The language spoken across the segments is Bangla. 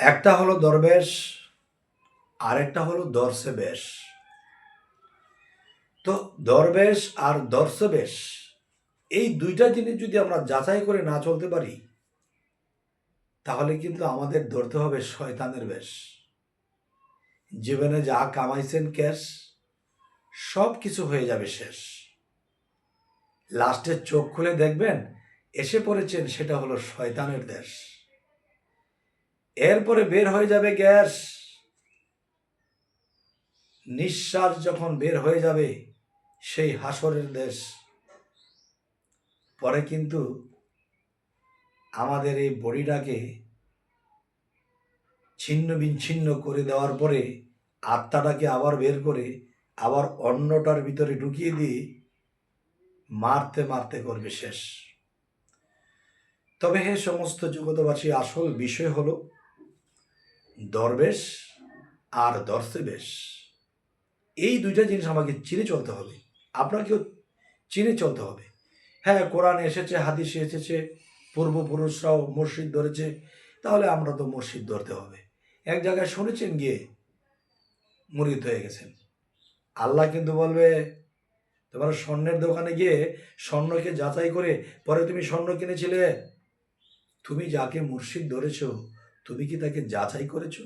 একটা হলো দরবেশ, আরেকটা হলো দর্শে বেশ তো দরবেশ আর দর্শে বেশ এই দুইটা জিনিস যদি আমরা যাচাই করে না চলতে পারি, তাহলে কিন্তু আমাদের ধরতে হবে শয়তানের বেশ। জীবনে যা কামাইছেন ক্যাশ, সব কিছু হয়ে যাবে শেষ। লাস্টের চোখ খুলে দেখবেন, এসে পড়েছেন, সেটা হলো শয়তানের দেশ। এরপরে বের হয়ে যাবে গ্যাস। নিঃশ্বাস যখন বের হয়ে যাবে, সেই হাসরের দেশ। পরে কিন্তু আমাদের এই বডিটাকে ছিন্ন বিচ্ছিন্ন করে দেওয়ার পরে আত্মাটাকে আবার বের করে আবার অন্যটার ভিতরে ঢুকিয়ে দিয়ে মারতে মারতে করবে শেষ। তবে হে সমস্ত জগতবাসী আসল বিষয় হলো দরবেশ আর দর্শবেশ। এই দুইটা জিনিস আমাকে চিনে চলতে হবে। আপনাকেও চিনে চলতে হবে। হ্যাঁ কোরআন এসেছে, হাদিসে এসেছে, পূর্বপুরুষরাও মসজিদ ধরেছে, তাহলে আমরা তো মসজিদ ধরতে হবে। এক জায়গায় শুনেছেন গিয়ে মুরিদ হয়ে গেছেন। আল্লাহ কিন্তু বলবে, তোমার স্বর্ণের দোকানে গিয়ে স্বর্ণকে যাচাই করে, পরে তুমি স্বর্ণ কিনেছিলে। তুমি যাকে মুর্শিদ ধরেছ তুমি কি তাকে যাচাই করেছ?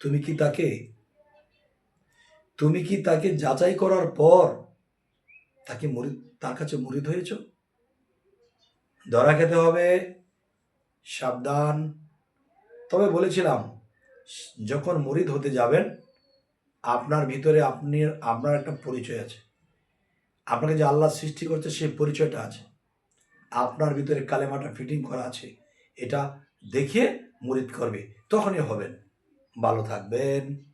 তুমি কি তাকে, তুমি কি তাকে যাচাই করার পর তাকে মুরিদ তার কাছে মুরিদ হয়েছ? ধরা খেতে হবে, সাবধান। তবে বলেছিলাম, যখন মুরিদ হতে যাবেন, আপনার ভিতরে আপনি, আপনার একটা পরিচয় আছে। আপনাকে যে আল্লাহ সৃষ্টি করছে, সেই পরিচয়টা আছে। আপনার ভিতরে কালেমাটা ফিটিং করা আছে। এটা দেখে মুরিদ করবে। তখনই হবেন। ভালো থাকবেন।